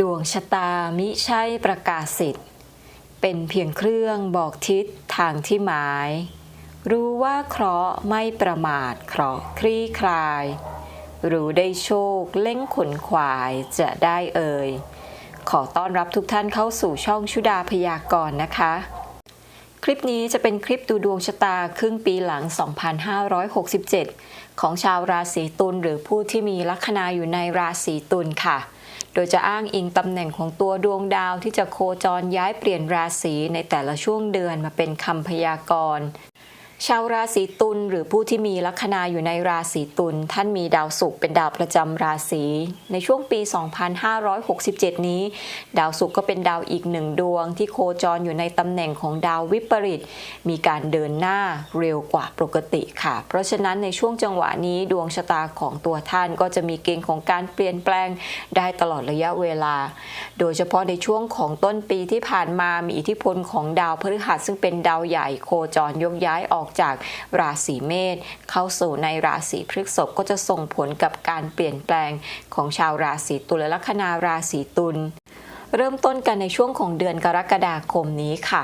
ดวงชะตามิใช่ประกาศสิทธิ์เป็นเพียงเครื่องบอกทิศทางที่หมาย รู้ว่าเคราะห์ไม่ประมาทเคราะห์คลี่คลาย รู้ได้โชคเล่งขนขวายจะได้เอ่ย ขอต้อนรับทุกท่านเข้าสู่ช่องชุดาพยากรณ์นะคะ คลิปนี้จะเป็นคลิปดูดวงชะตาครึ่งปีหลัง 2567 ของชาวราศีตุลหรือผู้ที่มีลัคนาอยู่ในราศีตุลค่ะ โดยจะอ้างอิงตำแหน่งของตัวดวงดาวที่จะโคจรย้ายเปลี่ยนราศีในแต่ละช่วงเดือนมาเป็นคำพยากรณ์ ชาวราศีตุลหรือผู้ที่มีลัคนาอยู่ในราศีตุลท่านมีดาวศุกร์เป็นดาวประจำราศี ในช่วงปี 2567 นี้ ดาวศุกร์ก็เป็นดาวอีกหนึ่งดวง ที่โคจรอยู่ในตำแหน่งของดาววิปริต มีการเดินหน้าเร็วกว่าปกติค่ะ เพราะฉะนั้นในช่วงจังหวะนี้ดวงชะตาของตัวท่านก็จะมีเกณฑ์ของการเปลี่ยนแปลงได้ตลอดระยะเวลา โดยเฉพาะในช่วงของต้นปีที่ผ่านมามีอิทธิพลของดาวพฤหัสซึ่งเป็นดาวใหญ่โคจรยกย้ายออกจากราศีเมษเข้าสู่ในราศีพฤษภก็จะส่งผลกับการเปลี่ยนแปลงของชาวราศีตุลและลัคนาราศีตุล เริ่มต้นกันในช่วงของเดือนกรกฎาคมนี้ค่ะ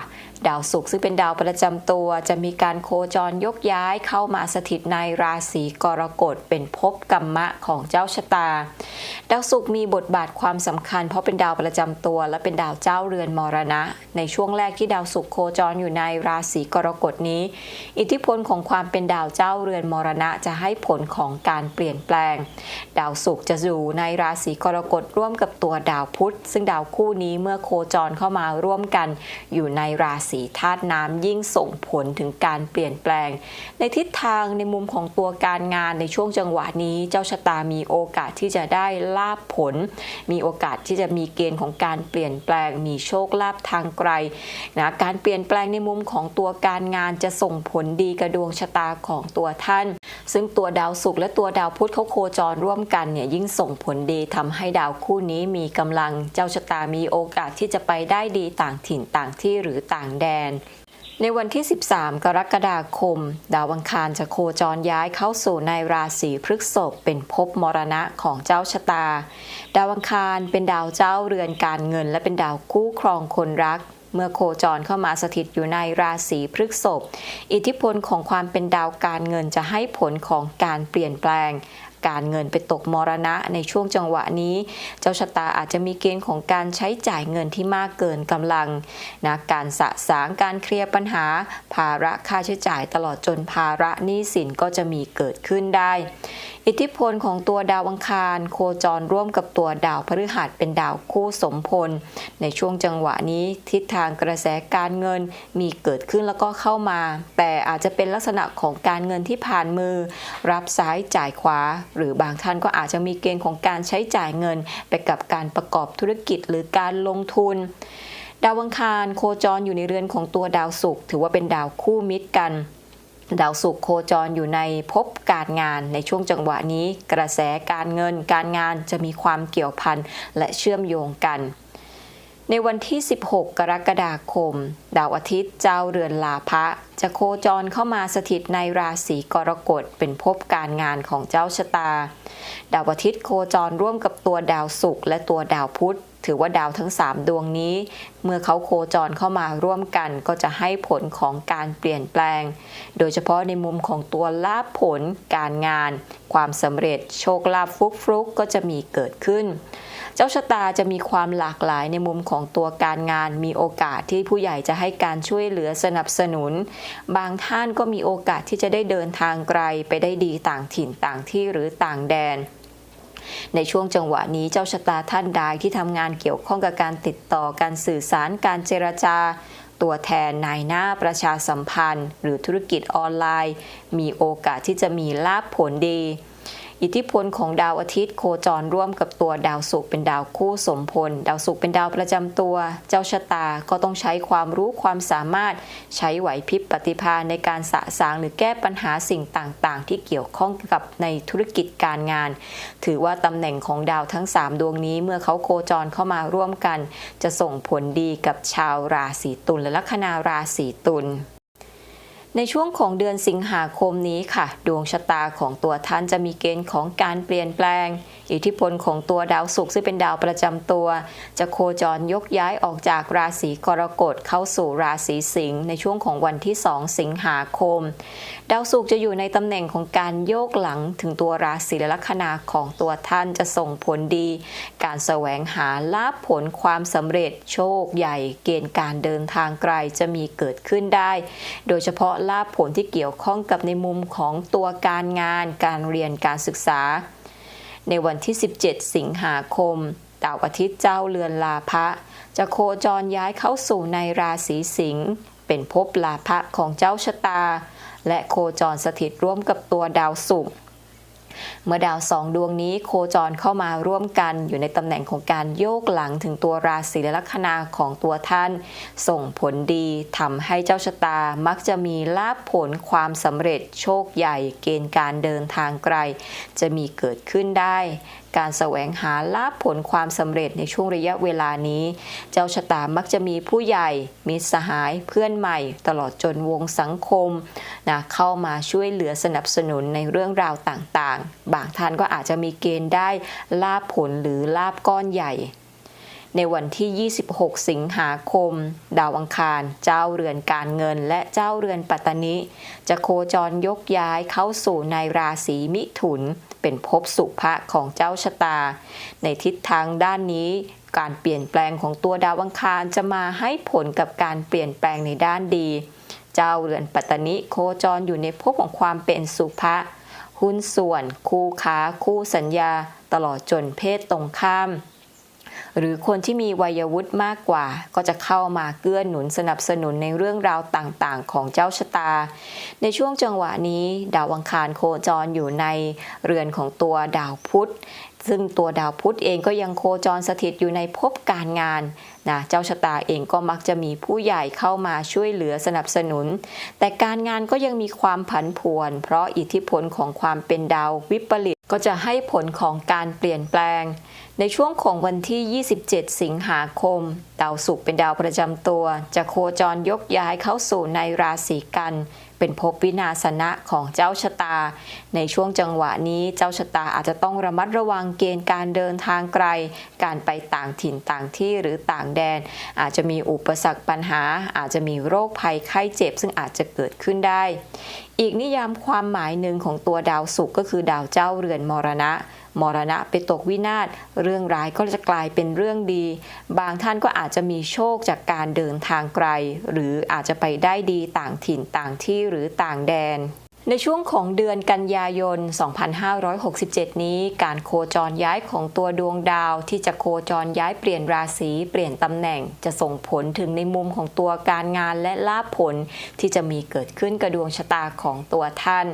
ดาวศุกร์ซึ่งเป็นดาวประจำตัว จะมีการโคจรยกย้ายเข้ามาสถิตในราศีกรกฎเป็นภพกรรมะของเจ้าชะตา ดาวศุกร์มีบทบาทความสำคัญ เพราะเป็นดาวประจำตัว และเป็นดาวเจ้าเรือนมรณะ ในช่วงแรกที่ดาวศุกร์โคจรอยู่ในราศีกรกฎนี้ อิทธิพลของความเป็นดาวเจ้าเรือนมรณะจะให้ผลของการเปลี่ยนแปลง ดาวศุกร์จะอยู่ในราศีกรกฎร่วมกับตัวดาวพุธซึ่งดาวคู่คู่นี้เมื่อโคจรเข้ามาร่วมกัน อยู่ในราศีธาตุน้ำยิ่งส่งผลถึงการเปลี่ยนแปลง ในทิศทางในมุมของตัวการงานในช่วงจังหวะนี้ เจ้าชะตามีโอกาสที่จะได้ลาบผล มีโอกาสที่จะมีเกณฑ์ของการเปลี่ยนแปลง มีโชคลาภทางไกลนะการเปลี่ยนแปลงในมุมของตัวการงานจะส่งผลดีกับดวงชะตาของตัวท่าน ซึ่งตัวดาวศุกร์และตัวดาวพุธเขาโคจรร่วมกันเนี่ยยิ่งส่งผลดีทำให้ดาวคู่นี้มีกำลังเจ้าชะตามีโอกาสที่จะไปได้ดีต่างถิ่นต่างที่หรือต่างแดน ในวันที่ 13 กรกฎาคม ดาวอังคารจะโคจรย้ายเข้าสู่ในราศีพฤษภเป็นภพมรณะของเจ้าชะตา ดาวอังคารเป็นดาวเจ้าเรือนการเงิน และเป็นดาวคู่ครองคนรักเมื่อโคจรเข้ามาสถิตอยู่ในราศีพฤษภ อิทธิพลของความเป็นดาวการเงินจะให้ผลของการเปลี่ยนแปลง การเงินไปตกมรณะในช่วงจังหวะนี้ เจ้าชะตาอาจจะมีเกณฑ์ของการใช้จ่ายเงินที่มากเกินกำลังนะการสะสางการเคลียร์ปัญหา ภาระค่าใช้จ่ายตลอดจนภาระหนี้สินก็จะมีเกิดขึ้นได้อิทธิพลของตัวดาวอังคาร โคจรร่วมกับตัวดาวพฤหัสเป็นดาวคู่สมพล ในช่วงจังหวะนี้ทิศทางกระแสการเงินมีเกิดขึ้นแล้วก็เข้ามา แต่อาจจะเป็นลักษณะของการเงินที่ผ่านมือ รับซ้ายจ่ายขวา หรือบางท่านก็อาจจะมีเกณฑ์ของการใช้จ่ายเงิน ไปกับการประกอบธุรกิจหรือการลงทุน ดาวอังคารโคจรอยู่ในเรือนของตัวดาวศุกร์ถือว่าเป็นดาวคู่มิตรกัน ดาวศุกร์โคจรอยู่ในภพการงานในช่วงจังหวะนี้ กระแสการเงินการงานจะมีความเกี่ยวพันและเชื่อมโยงกัน ในวันที่ 16 กรกฎาคม ดาวอาทิตย์เจ้าเรือนลาภะจะโคจรเข้ามาสถิตในราศีกรกฎเป็นภพการงานของเจ้าชะตา ดาวอาทิตย์โคจรร่วมกับตัวดาวศุกร์และตัวดาวพุธ ถือว่าดาวทั้ง 3 ดวงนี้ เมื่อเขาโคจรเข้ามาร่วมกันก็จะให้ผลของการเปลี่ยนแปลง โดยเฉพาะในมุมของตัวลาภผล การงาน ความสำเร็จโชคลาภฟุกฟุกก็จะมีเกิดขึ้น เจ้าชะตาจะมีความหลากหลายในมุมของตัวการงาน มีโอกาสที่ผู้ใหญ่จะให้การช่วยเหลือสนับสนุน บางท่านก็มีโอกาสที่จะได้เดินทางไกลไปได้ดีต่างถิ่นต่างที่หรือต่างแดน ในช่วงจังหวะนี้เจ้าชะตาท่านใดที่ทำงานเกี่ยวข้องกับการติดต่อการสื่อสารการเจรจา ตัวแทนนายหน้าประชาสัมพันธ์ หรือธุรกิจออนไลน์ มีโอกาสที่จะมีลาภผลดี อิทธิพลของดาวอาทิตย์โคจรร่วมกับตัวดาวศุกร์เป็นดาวคู่สมพล ดาวศุกร์เป็นดาวประจำตัว เจ้าชะตาก็ต้องใช้ความรู้ความสามารถ ใช้ไหวพริบปฏิภาณในการสะสางหรือแก้ปัญหาสิ่งต่างๆ ที่เกี่ยวข้องกับในธุรกิจการงาน ถือว่าตำแหน่งของดาวทั้ง 3 ดวงนี้เมื่อเขาโคจรเข้ามาร่วมกัน จะส่งผลดีกับชาวราศีตุลและลัคนาราศีตุล ในช่วงของเดือนสิงหาคมนี้ค่ะ ดวงชะตาของตัวท่านจะมีเกณฑ์ของการเปลี่ยนแปลง อิทธิพลของตัวดาวศุกร์ซึ่งเป็นดาวประจำตัว จะโคจรยกย้ายออกจากราศีกรกฎเข้าสู่ราศีสิงห์ในช่วงของวันที่ 2 สิงหาคม ดาวศุกร์จะอยู่ในตำแหน่งของการโยกหลังถึงตัวราศีและลัคนาของตัวท่านจะส่งผลดี การแสวงหาลาภผลความสำเร็จโชคใหญ่ เกณฑ์การเดินทางไกลจะมีเกิดขึ้นได้ โดยเฉพาะลาภผลที่เกี่ยวข้องกับในมุมของตัวการงาน การเรียนการศึกษา ในวันที่ 17 สิงหาคมดาวอาทิตย์เจ้าเรือนลาภะจะโคจรย้ายเข้าสู่ในราศีสิงห์เป็นภพลาภะของเจ้าชะตา และโคจรสถิตร่วมกับตัวดาวศุกร์ เมื่อดาวสองดวงนี้โคจรเข้ามาร่วมกันอยู่ในตำแหน่งของการโยกหลังถึงตัวราศีและลัคนาของตัวท่าน ส่งผลดีทำให้เจ้าชะตามักจะมีลาภผลความสำเร็จโชคใหญ่ เกณฑ์การเดินทางไกล จะมีเกิดขึ้นได้การแสวงหาลาภผลความสำเร็จในช่วงระยะเวลานี้ เจ้าชะตามักจะมีผู้ใหญ่มิตรสหายเพื่อนใหม่ ตลอดจนวงสังคมนะเข้ามาช่วยเหลือสนับสนุนในเรื่องราวต่างๆ บางท่านก็อาจจะมีเกณฑ์ได้ลาภผลหรือลาภก้อนใหญ่ในวันที่ 26 สิงหาคม ดาวอังคาร เจ้าเรือนการเงิน และเจ้าเรือนปัตตานิ จะโคจรยกย้ายเข้าสู่ในราศีมิถุน เป็นภพสุภะของเจ้าชะตา ในทิศทางด้านนี้ การเปลี่ยนแปลงของตัวดาวอังคารจะมาให้ผลกับการเปลี่ยนแปลงในด้านดี เจ้าเรือนปัตตานิโคจรอยู่ในภพของความเป็นสุภะหุ้นส่วน คู่ค้า คู่สัญญา ตลอดจนเพศตรงข้าม หรือคนที่มีวัยวุฒิมากกว่า ก็จะเข้ามาเกื้อหนุนสนับสนุนในเรื่องราวต่างๆ ของเจ้าชะตา ในช่วงจังหวะนี้ ดาวอังคารโคจรอยู่ในเรือนของตัวดาวพุธซึ่งตัวดาวพุธเองก็ยังโคจรสถิตอยู่ในภพการงานนะเจ้าชะตาเองก็มักจะมีผู้ใหญ่เข้ามาช่วยเหลือสนับสนุน แต่การงานก็ยังมีความผันผวน เพราะอิทธิพลของความเป็นดาววิปริต ก็จะให้ผลของการเปลี่ยนแปลง ในช่วงของวันที่ 27 สิงหาคม ดาวศุกร์เป็นดาวประจำตัว จะโคจรยกย้ายเข้าสู่ในราศีกัน เป็นภพวินาศนะของเจ้าชะตา ในช่วงจังหวะนี้เจ้าชะตาอาจจะต้องระมัดระวังเกณฑ์การเดินทางไกล การไปต่างถิ่นต่างที่หรือต่างแดน อาจจะมีอุปสรรคปัญหา อาจจะมีโรคภัยไข้เจ็บ ซึ่งอาจจะเกิดขึ้นได้ อีกนิยามความหมายหนึ่งของตัวดาวศุกร์ก็คือดาวเจ้าเรือนมรณะ มรณะไปตกวินาศ เรื่องร้ายก็จะกลายเป็นเรื่องดี บางท่านก็อาจจะมีโชคจากการเดินทางไกล หรืออาจจะไปได้ดีต่างถิ่นต่างที่หรือต่างแดน ในช่วงของเดือนกันยายน 2567 นี้ การโคจรย้ายของตัวดวงดาวที่จะโคจรย้ายเปลี่ยนราศีเปลี่ยนตำแหน่ง จะส่งผลถึงในมุมของตัวการงานและลาภผลที่จะมีเกิดขึ้นกับดวงชะตาของตัวท่าน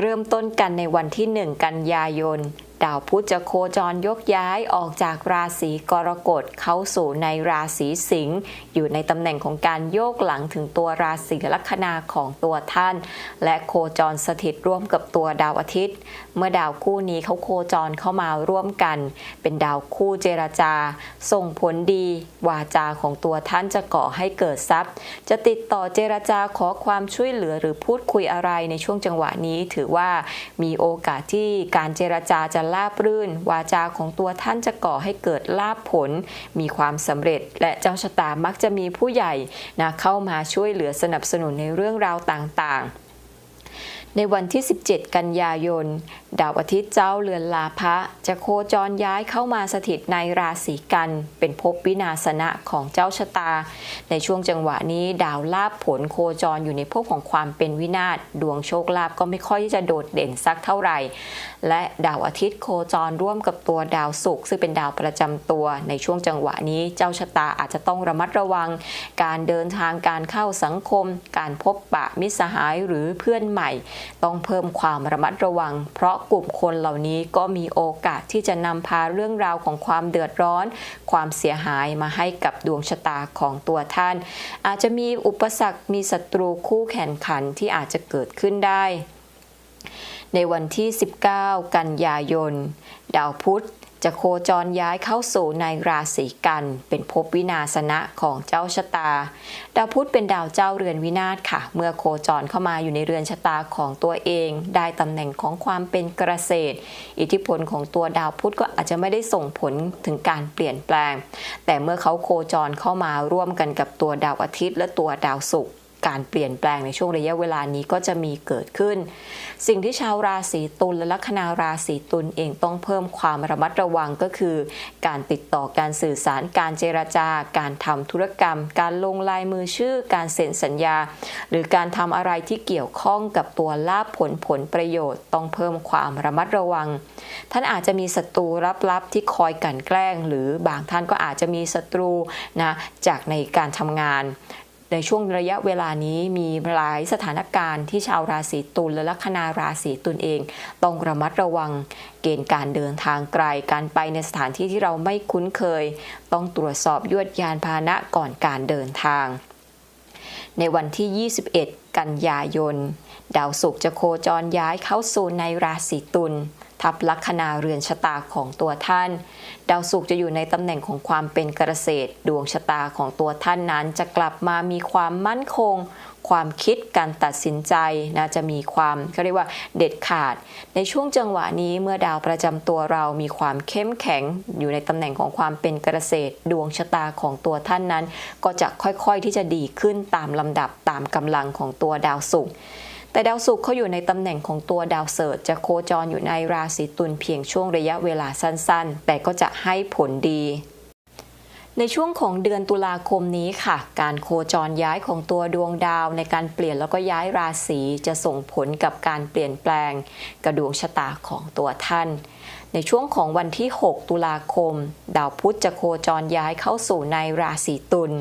เริ่มต้นกันในวันที่ 1 กันยายน ดาวพุธจะโคจรยกย้ายออกจากราศีกรกฎเข้าสู่ในราศีสิงห์อยู่ในตำแหน่งของการโยกหลังถึงตัวราศีลัคนาของตัวท่าน และโคจรสถิตร่วมกับตัวดาวอาทิตย์เมื่อดาวคู่นี้เขาโคจรเข้ามาร่วมกัน เป็นดาวคู่เจรจา ส่งผลดี วาจาของตัวท่านจะก่อให้เกิดทรัพย์ จะติดต่อเจรจาขอความช่วยเหลือหรือพูดคุยอะไรในช่วงจังหวะนี้ ถือว่ามีโอกาสที่การเจรจาจะลาบรื่น วาจาของตัวท่านจะก่อให้เกิดลาบผล มีความสำเร็จ และเจ้าชะตามักจะมีผู้ใหญ่นะเข้ามาช่วยเหลือสนับสนุนในเรื่องราวต่างๆ ในวันที่ 17 กันยายน ดาวอาทิตย์เจ้าเรือนลาภะจะโคจรย้ายเข้ามาสถิตในราศีกัน เป็นภพวินาศนะของเจ้าชะตา ในช่วงจังหวะนี้ดาวลาบผลโคจรอยู่ในภพของความเป็นวินาศดวงโชคลาภก็ไม่ค่อยจะโดดเด่นสักเท่าไหร่ และดาวอาทิตย์โคจรร่วมกับตัวดาวศุกร์ซึ่งเป็นดาวประจำตัวในช่วงจังหวะนี้เจ้าชะตาอาจจะต้องระมัดระวัง การเดินทางการเข้าสังคม การพบปะมิตรสหายหรือเพื่อนใหม่ ต้องเพิ่มความระมัดระวัง เพราะกลุ่มคนเหล่านี้ก็มีโอกาสที่จะนำพาเรื่องราวของความเดือดร้อน ความเสียหายมาให้กับดวงชะตาของตัวท่าน อาจจะมีอุปสรรคมีศัตรูคู่แข่งขันที่อาจจะเกิดขึ้นได้ ในวันที่ 19 กันยายน ดาวพุธจะโคจรย้ายเข้าสู่ในราศีกัน เป็นภพวินาศนะของเจ้าชะตา ดาวพุธเป็นดาวเจ้าเรือนวินาศค่ะ เมื่อโคจรเข้ามาอยู่ในเรือนชะตาของตัวเอง ได้ตำแหน่งของความเป็นเกษตร อิทธิพลของตัวดาวพุธก็อาจจะไม่ได้ส่งผลถึงการเปลี่ยนแปลง แต่เมื่อเขาโคจรเข้ามาร่วมกันกับตัวดาวอาทิตย์และตัวดาวศุกร์ การเปลี่ยนแปลงในช่วงระยะเวลานี้ก็จะมีเกิดขึ้น สิ่งที่ชาวราศีตุลและลัคนาราศีตุลเองต้องเพิ่มความระมัดระวังก็คือ การติดต่อการสื่อสารการเจรจา การทำธุรกรรม การลงลายมือชื่อ การเซ็นสัญญา หรือการทำอะไรที่เกี่ยวข้องกับตัวลาภผลผลประโยชน์ ต้องเพิ่มความระมัดระวัง ท่านอาจจะมีศัตรูลับๆที่คอยกันแกล้ง หรือบางท่านก็อาจจะมีศัตรูนะจากในการทำงาน ในช่วงระยะเวลานี้มีหลายสถานการณ์ที่ชาวราศีตุลและลัคนาราศีตุลเอง ต้องระมัดระวังเกณฑ์การเดินทางไกลการไปในสถานที่ที่เราไม่คุ้นเคย ต้องตรวจสอบยวดยานพาหนะก่อนการเดินทาง ในวันที่ 21 กันยายน ดาวศุกร์จะโคจรย้ายเข้าสู่ในราศีตุลทับลัคนาเรือนชะตาของตัวท่าน ดาวศุกร์จะอยู่ในตำแหน่งของความเป็นเกษตร ดวงชะตาของตัวท่านนั้นจะกลับมามีความมั่นคง ความคิดการตัดสินใจนะจะมีความเขาเรียกว่าเด็ดขาด ในช่วงจังหวะนี้เมื่อดาวประจำตัวเรามีความเข้มแข็ง อยู่ในตำแหน่งของความเป็นเกษตร ดวงชะตาของตัวท่านนั้น ก็จะค่อยๆที่จะดีขึ้นตามลำดับตามกำลังของตัวดาวศุกร์ แต่ดาวศุกร์เขาอยู่ในตำแหน่งของตัวดาวเสิร์ชจะโคจรอยู่ในราศีตุลเพียงช่วงระยะเวลาสั้นๆ แต่ก็จะให้ผลดีในช่วงของเดือนตุลาคมนี้ค่ะ การโคจรย้ายของตัวดวงดาวในการเปลี่ยนแล้วก็ย้ายราศีจะส่งผลกับการเปลี่ยนแปลงกระดวงชะตาของตัวท่าน ในช่วงของวันที่ 6 ตุลาคม ดาวพุธจะโคจรย้ายเข้าสู่ในราศีตุล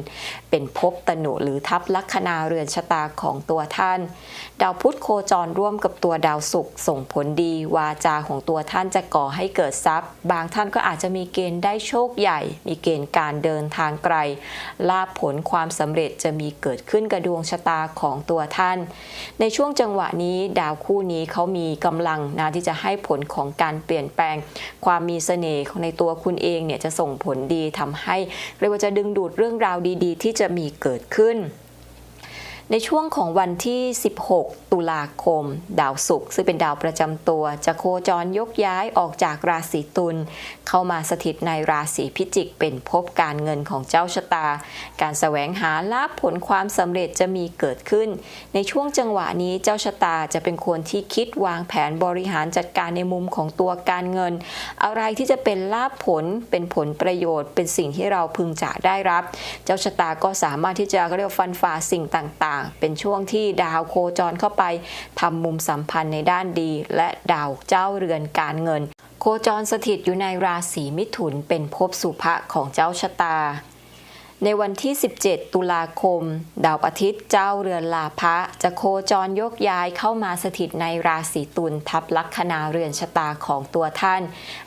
เป็นภพตนุหรือทับลัคนาเรือนชะตาของตัวท่าน ดาวพุธโคจรร่วมกับตัวดาวศุกร์ส่งผลดี วาจาของตัวท่านจะก่อให้เกิดทรัพย์ บางท่านก็อาจจะมีเกณฑ์ได้โชคใหญ่ มีเกณฑ์การเดินทางไกล ลาภผลความสำเร็จจะมีเกิดขึ้นกับดวงชะตาของตัวท่าน ในช่วงจังหวะนี้ดาวคู่นี้เขามีกำลังนะที่จะให้ผลของการเปลี่ยนแปลงความมีเสน่ห์ของในตัวคุณเองเนี่ยจะส่งผลดีทำให้เรียกว่าจะดึงดูดเรื่องราวดีๆ ที่จะมีเกิดขึ้น ในช่วงของวันที่ 16 ตุลาคม ดาวศุกร์ซึ่งเป็นดาวประจำตัว จะโคจรยกย้ายออกจากราศีตุลเข้ามาสถิตในราศีพิจิก เป็นภพการเงินของเจ้าชะตา การแสวงหาลาภผลความสำเร็จจะมีเกิดขึ้น ในช่วงจังหวะนี้เจ้าชะตาจะเป็นคนที่คิดวางแผนบริหารจัดการในมุมของตัวการเงิน อะไรที่จะเป็นลาภผลเป็นผลประโยชน์ เป็นสิ่งที่เราพึงจะได้รับ เจ้าชะตาก็สามารถที่จะเรียกฟันฝ่าสิ่งต่างๆ เป็นช่วงที่ดาวโคจรเข้าไปทำมุมสัมพันธ์ในด้านดี และดาวเจ้าเรือนการเงิน โคจรสถิตอยู่ในราศีมิถุนเป็นภพสุภะของเจ้าชะตา ในวันที่ 17 ตุลาคม ดาวอาทิตย์เจ้าเรือนลาภะจะโคจรยกย้ายเข้ามาสถิตในราศีตุลทับลัคนาเรือนชะตาของตัวท่าน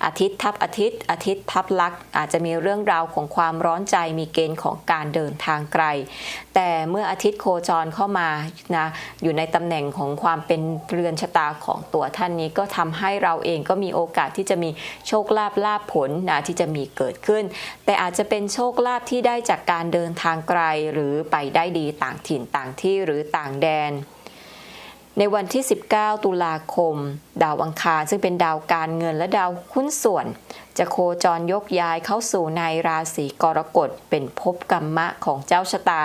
อาทิตย์ทับอาทิตย์ อาทิตย์ทับลักอาจจะมีเรื่องราวของความร้อนใจมีเกณฑ์ของการเดินทางไกลแต่เมื่ออาทิตย์โคจรเข้ามานะอยู่ในตำแหน่งของความเป็นเรือนชะตาของตัวท่านนี้ก็ทำให้เราเองก็มีโอกาสที่จะมีโชคลาภลาภผลนะที่จะมีเกิดขึ้น แต่อาจจะเป็นโชคลาภที่ได้จากการเดินทางไกลหรือไปได้ดีต่างถิ่นต่างที่หรือต่างแดน ในวันที่ 19 ตุลาคมดาวอังคารซึ่งเป็นดาวการเงินและดาวหุ้นส่วน จะโคจรยกย้ายเข้าสู่ในราศีกรกฎเป็นภพกรรมะของเจ้าชะตา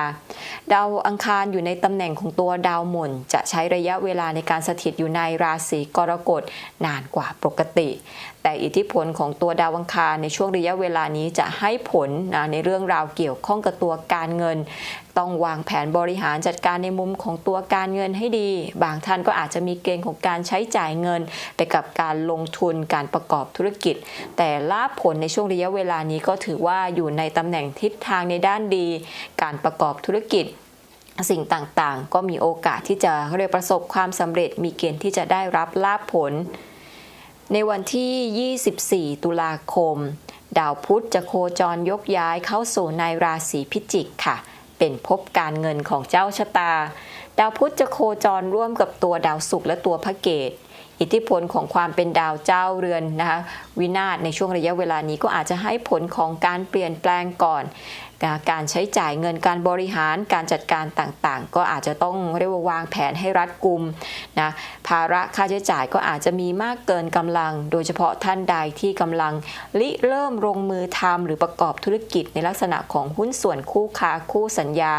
ดาวอังคารอยู่ในตำแหน่งของตัวดาวหมุนจะใช้ระยะเวลาในการสถิตอยู่ในราศีกรกฎนานกว่าปกติ แต่อิทธิพลของตัวดาวอังคารในช่วงระยะเวลานี้จะให้ผลนะในเรื่องราวเกี่ยวข้องกับตัวการเงิน ต้องวางแผนบริหารจัดการในมุมของตัวการเงินให้ดี บางท่านก็อาจจะมีเกณฑ์ของการใช้จ่ายเงินไปกับการลงทุนการประกอบธุรกิจ แต่ลาภผลในช่วงระยะเวลานี้ก็ถือว่าอยู่ในตำแหน่งทิศทางในด้านดี การประกอบธุรกิจสิ่งต่างๆ ก็มีโอกาสที่จะเรียกประสบความสำเร็จมีเกณฑ์ที่จะได้รับลาภผล ในวันที่ 24 ตุลาคม ดาวพุธจะโคจรยกย้ายเข้าสู่ในราศีพิจิกค่ะ เป็นภพการเงินของเจ้าชะตา ดาวพุธจะโคจรร่วมกับตัวดาวศุกร์และตัวพระเกต อิทธิพลของความเป็นดาวเจ้าเรือนนะคะวินาศในช่วงระยะเวลานี้ก็อาจจะให้ผลของการเปลี่ยนแปลงก่อน การใช้จ่ายเงินการบริหารการจัดการต่างๆ ก็อาจจะต้องเรียกว่าวางแผนให้รัดกุมนะภาระค่าใช้จ่ายก็อาจจะมีมากเกินกำลัง โดยเฉพาะท่านใดที่กำลังริเริ่มลงมือทำหรือประกอบธุรกิจในลักษณะของหุ้นส่วนคู่ค้าคู่สัญญา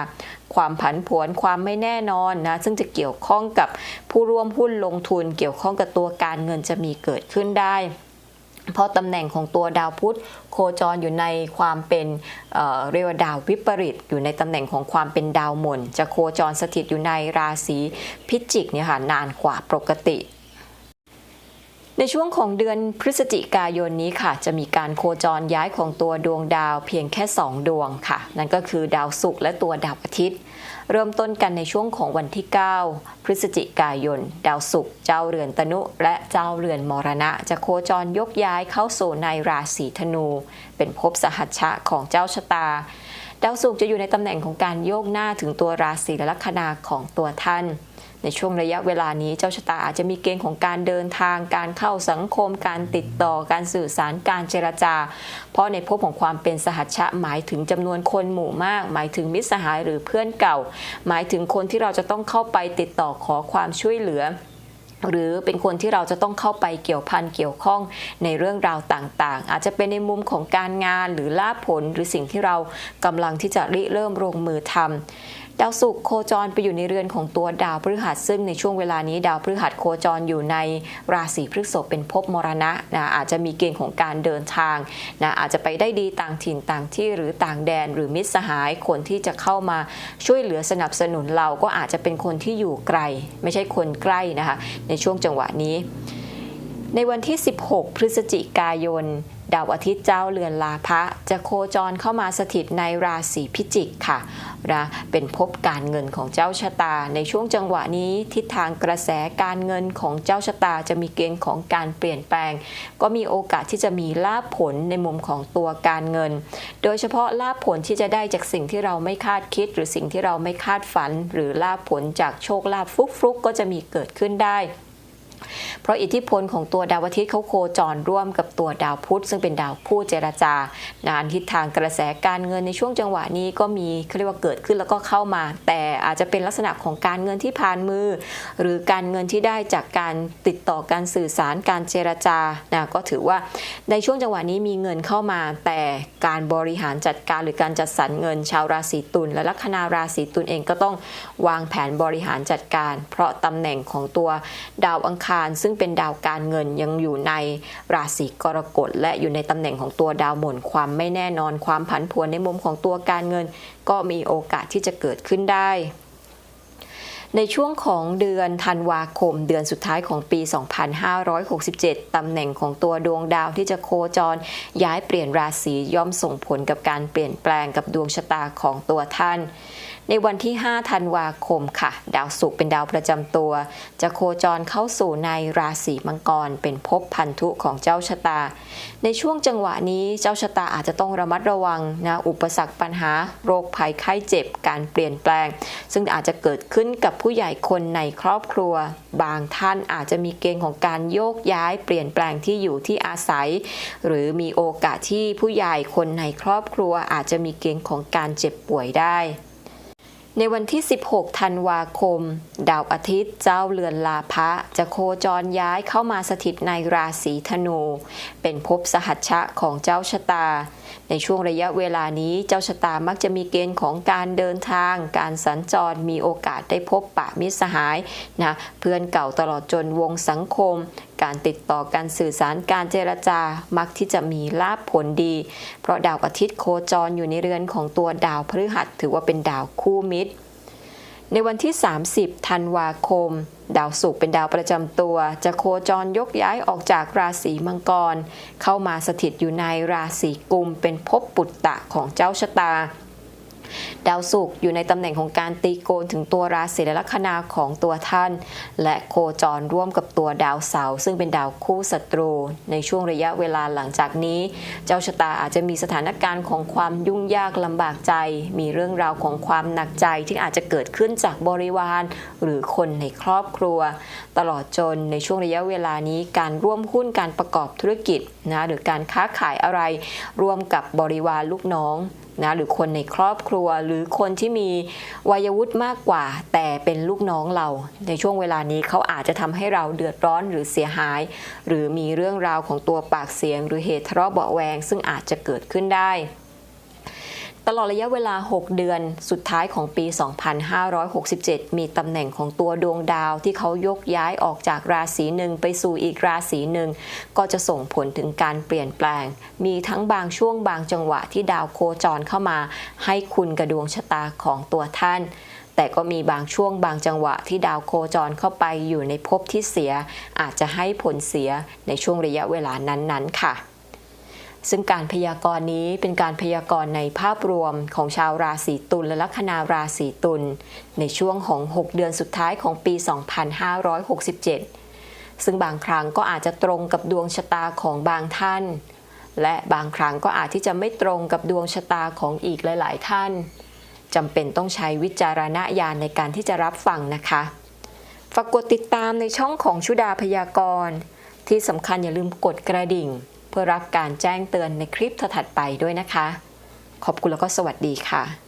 ความผันผวนความไม่แน่นอนนะซึ่งจะเกี่ยวข้องกับผู้ร่วมหุ้นลงทุน เกี่ยวข้องกับตัวการเงินจะมีเกิดขึ้นได้เพราะตำแหน่งของตัวดาวพุธโคจรอยู่ในความเป็นเเรียกว่าดาววิปริตอยู่ในตำแหน่งของความเป็นดาวมนจะโคจรสถิตอยู่ในราศีพิจิกเนี่ยค่ะนานกว่าปกติในช่วงของเดือนพฤศจิกายนนี้ค่ะ จะมีการโคจรย้ายของตัวดวงดาวเพียงแค่ 2 ดวงค่ะ นั่นก็คือดาวศุกร์และตัวดาวอาทิตย์ เริ่มต้นกันในช่วงของวันที่ 9 พฤศจิกายน ดาวศุกร์เจ้าเรือนตนุ และเจ้าเรือนมรณะ จะโคจรยกย้ายเข้าสู่ในราศีธนู เป็นภพสหัชชะของเจ้าชะตาดาวศุกร์จะอยู่ในตำแหน่งของการโยกหน้าถึงตัวราศีและลัคนาของตัวท่าน ในช่วงระยะเวลานี้เจ้าชะตาอาจจะมีเกณฑ์ของการเดินทาง การเข้าสังคม การติดต่อ การสื่อสารการเจรจา เพราะในภพของความเป็นสหัชชะหมายถึงจำนวนคนหมู่มาก หมายถึงมิตรสหายหรือเพื่อนเก่า หมายถึงคนที่เราจะต้องเข้าไปติดต่อขอความช่วยเหลือหรือเป็นคนที่เราจะต้องเข้าไปเกี่ยวพันเกี่ยวข้องในเรื่องราวต่างๆ อาจจะเป็นในมุมของการงานหรือลาภผลหรือสิ่งที่เรากำลังที่จะริเริ่มลงมือทำ ดาวศุกร์โคจรไปอยู่ในเรือนของตัวดาวพฤหัสซึ่งในช่วงเวลานี้ดาวพฤหัสโคจรอยู่ในราศีพฤษภเป็นภพมรณะนะอาจจะมีเกณฑ์ของการเดินทางนะอาจจะไปได้ดีต่างถิ่นต่างที่หรือต่างแดน หรือมิตรสหายคนที่จะเข้ามาช่วยเหลือสนับสนุนเราก็อาจจะเป็นคนที่อยู่ไกล ไม่ใช่คนใกล้นะคะในช่วงจังหวะนี้ ในวันที่ 16 พฤศจิกายน ดาวอาทิตย์เจ้าเรือนลาภะจะโคจรเข้ามาสถิตในราศีพิจิกค่ะนะเป็นภพการเงินของเจ้าชะตา ในช่วงจังหวะนี้ทิศทางกระแสการเงินของเจ้าชะตาจะมีเกณฑ์ของการเปลี่ยนแปลง ก็มีโอกาสที่จะมีลาภผลในมุมของตัวการเงิน โดยเฉพาะลาภผลที่จะได้จากสิ่งที่เราไม่คาดคิด หรือสิ่งที่เราไม่คาดฝัน หรือลาภผลจากโชคลาภฟุกๆก็จะมีเกิดขึ้นได้ เพราะอิทธิพลของตัวดาวอาทิตย์เขาโคจรร่วมกับตัวดาวพุธซึ่งเป็นดาวผู้เจรจา นานทิศทางกระแสการเงินในช่วงจังหวะนี้ก็มีเขาเรียกว่าเกิดขึ้นแล้วก็เข้ามา แต่อาจจะเป็นลักษณะของการเงินที่ผ่านมือ หรือการเงินที่ได้จากการติดต่อการสื่อสารการเจรจานะก็ถือว่าในช่วงจังหวะนี้มีเงินเข้ามา แต่การบริหารจัดการหรือการจัดสรรเงินชาวราศีตุลและลัคนาราศีตุลเองก็ต้องวางแผนบริหารจัดการ เพราะตำแหน่งของตัวดาวอังคาร ซึ่งเป็นดาวการเงินยังอยู่ในราศีกรกฎและอยู่ในตำแหน่งของตัวดาวหมุนความไม่แน่นอนความผันผวนในมุมของตัวการเงิน ก็มีโอกาสที่จะเกิดขึ้นได้ในช่วงของเดือนธันวาคม เดือนสุดท้ายของปี 2567 ตำแหน่งของตัวดวงดาวที่จะโคจร ย้ายเปลี่ยนราศีย่อมส่งผลกับการเปลี่ยนแปลงกับดวงชะตาของตัวท่าน ในวันที่ 5 ธันวาคมค่ะ ดาวศุกร์เป็นดาวประจำตัว จะโคจรเข้าสู่ในราศีมังกร เป็นภพพันธุของเจ้าชะตา ในช่วงจังหวะนี้เจ้าชะตาอาจจะต้องระมัดระวังนะอุปสรรคปัญหา โรคภัยไข้เจ็บการเปลี่ยนแปลง ซึ่งอาจจะเกิดขึ้นกับผู้ใหญ่คนในครอบครัว บางท่านอาจจะมีเกณฑ์ของการโยกย้ายเปลี่ยนแปลงที่อยู่ที่อาศัย หรือมีโอกาสที่ผู้ใหญ่คนในครอบครัวอาจจะมีเกณฑ์ของการเจ็บป่วยได้ ในวันที่ 16 ธันวาคม ดาวอาทิตย์เจ้าเรือนลาภะจะโคจรย้ายเข้ามาสถิตในราศีธนู เป็นภพสหัชชะของเจ้าชะตา ในช่วงระยะเวลานี้เจ้าชะตามักจะมีเกณฑ์ของการเดินทาง การสัญจรมีโอกาสได้พบปะมิตรสหายนะเพื่อนเก่าตลอดจนวงสังคม การติดต่อการสื่อสารการเจรจามักที่จะมีลาภผลดี เพราะดาวอาทิตย์โคจรอยู่ในเรือนของตัวดาวพฤหัสถือว่าเป็นดาวคู่มิตร ในวันที่ 30 ธันวาคม ดาวศุกร์เป็นดาวประจำตัว จะโคจรยกย้ายออกจากราศีมังกร เข้ามาสถิตอยู่ในราศีกุมเป็นภพปุตตะของเจ้าชะตา ดาวศุกร์อยู่ในตำแหน่งของการตีโกนถึงตัวราศีและลัคนาของตัวท่าน และโคจรร่วมกับตัวดาวเสาร์ซึ่งเป็นดาวคู่ศัตรู ในช่วงระยะเวลาหลังจากนี้ เจ้าชะตาอาจจะมีสถานการณ์ของความยุ่งยากลำบากใจ มีเรื่องราวของความหนักใจที่อาจจะเกิดขึ้นจากบริวาร หรือคนในครอบครัว ตลอดจนในช่วงระยะเวลานี้การร่วมหุ้นการประกอบธุรกิจนะหรือการค้าขายอะไรร่วมกับบริวารลูกน้อง นะหรือคนในครอบครัว หรือคนที่มีวัยวุฒิมากกว่า แต่เป็นลูกน้องเรา ในช่วงเวลานี้เขาอาจจะทำให้เราเดือดร้อนหรือเสียหาย หรือมีเรื่องราวของตัวปากเสียง หรือเหตุทะเลาะเบาะแวงซึ่งอาจจะเกิดขึ้นได้ ตลอดระยะเวลา 6 เดือนสุดท้ายของปี 2567 มีตำแหน่งของตัวดวงดาวที่เขายกย้ายออกจากราศีหนึ่งไปสู่อีกราศีหนึ่ง ก็จะส่งผลถึงการเปลี่ยนแปลง มีทั้งบางช่วงบางจังหวะที่ดาวโคจรเข้ามา ให้คุณกับดวงชะตาของตัวท่านแต่ก็มีบางช่วงบางจังหวะที่ดาวโคจรเข้าไปอยู่ในภพที่เสีย อาจจะให้ผลเสียในช่วงระยะเวลานั้นๆ ค่ะ ซึ่งการพยากรณ์นี้เป็นการพยากรณ์ในภาพรวมของชาวราศีตุลและลัคนาราศีตุลในช่วงของ 6 เดือนสุดท้ายของปี 2567 ซึ่งบางครั้งก็อาจจะตรงกับดวงชะตาของบางท่าน และบางครั้งก็อาจที่จะไม่ตรงกับดวงชะตาของอีกหลาย ๆ ท่านจำเป็นต้องใช้วิจารณญาณในการที่จะรับฟังนะคะ ฝากกดติดตามในช่องของชุดาพยากรณ์ ที่สำคัญอย่าลืมกดกระดิ่ง เพื่อรับการแจ้งเตือนในคลิปถัดไปด้วยนะคะ ขอบคุณแล้วก็สวัสดีค่ะ